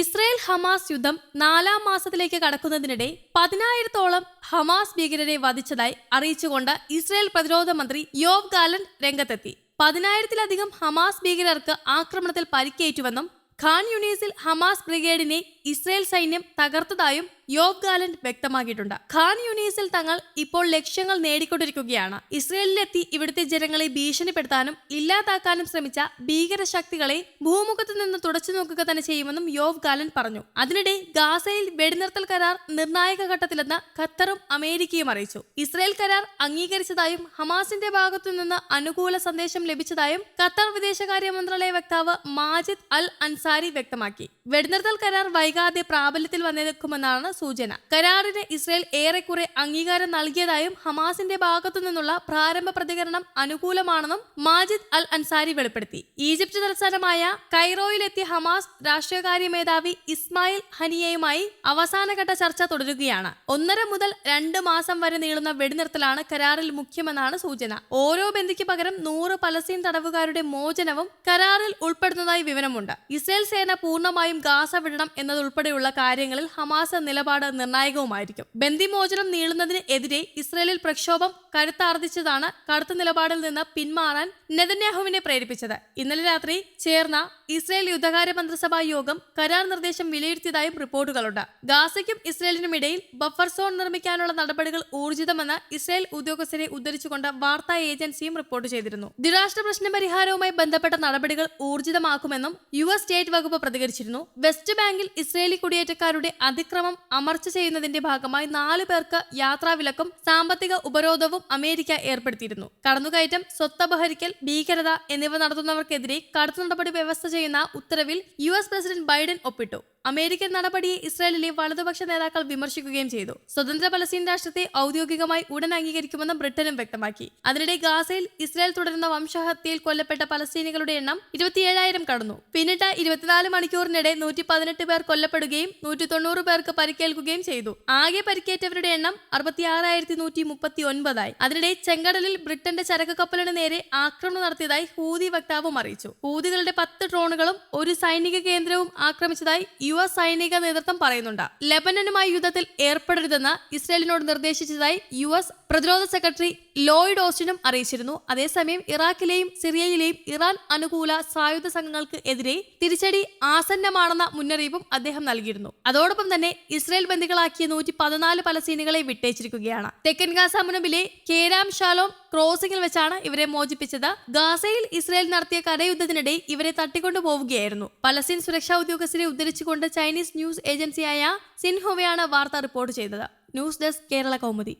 Israel Hamas യുദ്ധം നാലാം മാസത്തിലേക്ക് കടക്കുന്നതിനിടെ പതിനായിരത്തോളം ഹമാസ് ഭീകരരെ വധിച്ചതായി അറിയിച്ചുകൊണ്ട് ഇസ്രയേൽ പ്രതിരോധ മന്ത്രി യോവ് ഗാലൻ രംഗത്തെത്തി. പതിനായിരത്തിലധികം ഹമാസ് ഭീകരർക്ക് ആക്രമണത്തിൽ പരിക്കേറ്റുവെന്നും ഖാൻ യുണീസിൽ ഹമാസ് ബ്രിഗേഡിനെ ഇസ്രയേൽ സൈന്യം തകർത്തതായും യോവ് ഗാലന്റ് വ്യക്തമാക്കിയിട്ടുണ്ട്. ഖാൻ യുനീസിൽ തങ്ങൾ ഇപ്പോൾ ലക്ഷ്യങ്ങൾ നേടിക്കൊണ്ടിരിക്കുകയാണ്. ഇസ്രയേലിലെത്തി ഇവിടുത്തെ ജനങ്ങളെ ഭീഷണിപ്പെടുത്താനും ഇല്ലാതാക്കാനും ശ്രമിച്ച ഭീകര ശക്തികളെ ഭൂമുഖത്ത് നിന്ന് തുടച്ചു നോക്കുക തന്നെ ചെയ്യുമെന്നും യോവ് ഗാലന്റ് പറഞ്ഞു. അതിനിടെ ഗാസയിൽ വെടിനിർത്തൽ കരാർ നിർണായക ഘട്ടത്തിലെന്ന് ഖത്തറും അമേരിക്കയും അറിയിച്ചു. ഇസ്രയേൽ കരാർ അംഗീകരിച്ചതായും ഹമാസിന്റെ ഭാഗത്തു നിന്ന് അനുകൂല സന്ദേശം ലഭിച്ചതായും ഖത്തർ വിദേശകാര്യ മന്ത്രാലയ വക്താവ് മാജിദ് അൽ അൻസാരി വ്യക്തമാക്കി. വെടിനിർത്തൽ കരാർ വൈകാതെ പ്രാബല്യത്തിൽ വന്നേക്കുമെന്നാണ് സൂചന. കരാറിന് ഇസ്രയേൽ ഏറെക്കുറെ അംഗീകാരം നൽകിയതായും ഹമാസിന്റെ ഭാഗത്തു നിന്നുള്ള പ്രാരംഭ പ്രതികരണം അനുകൂലമാണെന്നും മാജിദ് അൽ അൻസാരി വെളിപ്പെടുത്തി. ഈജിപ്ത് തലസ്ഥാനമായ കൈറോയിലെത്തിയ ഹമാസ് രാഷ്ട്രീയകാര്യ മേധാവി ഇസ്മായിൽ ഹനിയയുമായി അവസാനഘട്ട ചർച്ച തുടരുകയാണ്. ഒന്നര മുതൽ രണ്ട് മാസം വരെ നീളുന്ന വെടിനിർത്തലാണ് കരാറിൽ മുഖ്യമെന്നാണ് സൂചന. ഓരോ ബന്ദിക്ക് പകരം നൂറ് പലസ്തീൻ തടവുകാരുടെ മോചനവും കരാറിൽ ഉൾപ്പെടുന്നതായി വിവരമുണ്ട്. ഇസ്രയേൽ സേന പൂർണമായും ഗാസ വിടണം എന്നതുൾപ്പെടെയുള്ള കാര്യങ്ങളിൽ ഹമാസ് നിലപാട് നിർണായകവുമായിരിക്കും. ബന്ദിമോചനം നീളുന്നതിന് എതിരെ ഇസ്രയേലിൽ പ്രക്ഷോഭം കരുത്താർജിച്ചതാണ് കടുത്ത നിലപാടിൽ നിന്ന് പിന്മാറാൻ നെതന്യാഹുവിനെ പ്രേരിപ്പിച്ചത്. ഇന്നലെ രാത്രി ചേർന്ന ഇസ്രയേൽ യുദ്ധകാര്യ മന്ത്രിസഭാ യോഗം കരാർ നിർദ്ദേശം വിലയിരുത്തിയതായും റിപ്പോർട്ടുകളുണ്ട്. ഗാസയ്ക്കും ഇസ്രയേലിനും ഇടയിൽ ബഫർ സോൺ നിർമ്മിക്കാനുള്ള നടപടികൾ ഊർജിതമെന്ന് ഇസ്രയേൽ ഉദ്യോഗസ്ഥരെ ഉദ്ധരിച്ചുകൊണ്ട് വാർത്താ ഏജൻസിയും റിപ്പോർട്ട് ചെയ്തിരുന്നു. ദ്വിരാഷ്ട്ര പ്രശ്ന പരിഹാരവുമായി ബന്ധപ്പെട്ട നടപടികൾ ഊർജിതമാക്കുമെന്നും യു എസ് സ്റ്റേറ്റ് വകുപ്പ് പ്രതികരിച്ചിരുന്നു. വെസ്റ്റ് ബാങ്കിൽ ഇസ്രയേലി കുടിയേറ്റക്കാരുടെ അതിക്രമം അമർച്ച ചെയ്യുന്നതിന്റെ ഭാഗമായി നാലു പേർക്ക് യാത്രാവിലക്കും സാമ്പത്തിക ഉപരോധവും അമേരിക്ക ഏർപ്പെടുത്തിയിരുന്നു. കടന്നുകയറ്റം സ്വത്തപഹരിക്കൽ ഭീകരത എന്നിവ നടത്തുന്നവർക്കെതിരെ കടുത്ത നടപടി വ്യവസ്ഥ ചെയ്യുന്ന ഉത്തരവിൽ യു പ്രസിഡന്റ് ബൈഡൻ ഒപ്പിട്ടു. അമേരിക്കൻ നടപടിയെ ഇസ്രായേലിലെ വലതുപക്ഷ നേതാക്കൾ വിമർശിക്കുകയും ചെയ്തു. സ്വതന്ത്ര പലസ്തീൻ രാഷ്ട്രത്തെ ഔദ്യോഗികമായി ഉടൻ അംഗീകരിക്കുമെന്നും ബ്രിട്ടനും വ്യക്തമാക്കി. അതിനിടെ ഗാസയിൽ ഇസ്രായേൽ തുടരുന്ന വംശഹത്യയിൽ കൊല്ലപ്പെട്ട പലസ്തീനികളുടെ എണ്ണം ഇരുപത്തിയേഴായിരം കടന്നു. പിന്നിട്ട ഇരുപത്തിനാല് മണിക്കൂറിനിടെ നൂറ്റി പതിനെട്ട് പേർ കൊല്ലപ്പെടുകയും നൂറ്റി തൊണ്ണൂറ് പേർക്ക് പരിക്കേൽക്കുകയും ചെയ്തു. ആകെ പരിക്കേറ്റവരുടെ എണ്ണം അറുപത്തിയാറായിരത്തി നൂറ്റി മുപ്പത്തി ഒൻപതായി അതിനിടെ ചെങ്കടലിൽ ബ്രിട്ടന്റെ ചരക്ക് കപ്പലിന് നേരെ ആക്രമണം നടത്തിയതായി ഹൂതി വക്താവും അറിയിച്ചു. ഹൂതികളുടെ പത്ത് ഡ്രോണുകളും ഒരു സൈനിക കേന്ദ്രവും ആക്രമിച്ചതായി യു എസ് സൈനിക നേതൃത്വം പറയുന്നുണ്ട്. ലെബനനുമായി യുദ്ധത്തിൽ ഏർപ്പെടരുതെന്ന് ഇസ്രയേലിനോട് നിർദ്ദേശിച്ചതായി യു എസ് പ്രതിരോധ സെക്രട്ടറി ലോയിഡ് ഓസ്റ്റിനും അറിയിച്ചിരുന്നു. അതേസമയം ഇറാഖിലെയും സിറിയയിലെയും ഇറാൻ അനുകൂല സായുധ സംഘങ്ങൾക്ക് എതിരെ തിരിച്ചടി ആസന്നമാണെന്ന മുന്നറിയിപ്പും അദ്ദേഹം നൽകിയിരുന്നു. അതോടൊപ്പം തന്നെ ഇസ്രയേൽ ബന്ധികളാക്കിയ നൂറ്റി പതിനാല് പലസ്തീനികളെ വിട്ടേച്ചിരിക്കുകയാണ് തെക്കൻ ഗാസ മുനമ്പിലെ കേരാം ഷാലോം ക്രോസിംഗിൽ വെച്ചാണ് ഇവരെ മോചിപ്പിച്ചത്. ഗാസയിൽ ഇസ്രയേൽ നടത്തിയ കരയുദ്ധത്തിനിടെ ഇവരെ തട്ടിക്കൊണ്ടു പോവുകയായിരുന്നു. പലസ്തീൻ സുരക്ഷാ ഉദ്യോഗസ്ഥരെ ഉദ്ധരിച്ചുകൊണ്ട് ചൈനീസ് ന്യൂസ് ഏജൻസിയായ സിൻഹുവയാണ് വാർത്ത റിപ്പോർട്ട് ചെയ്തത്. News desk Kerala Kaumudi.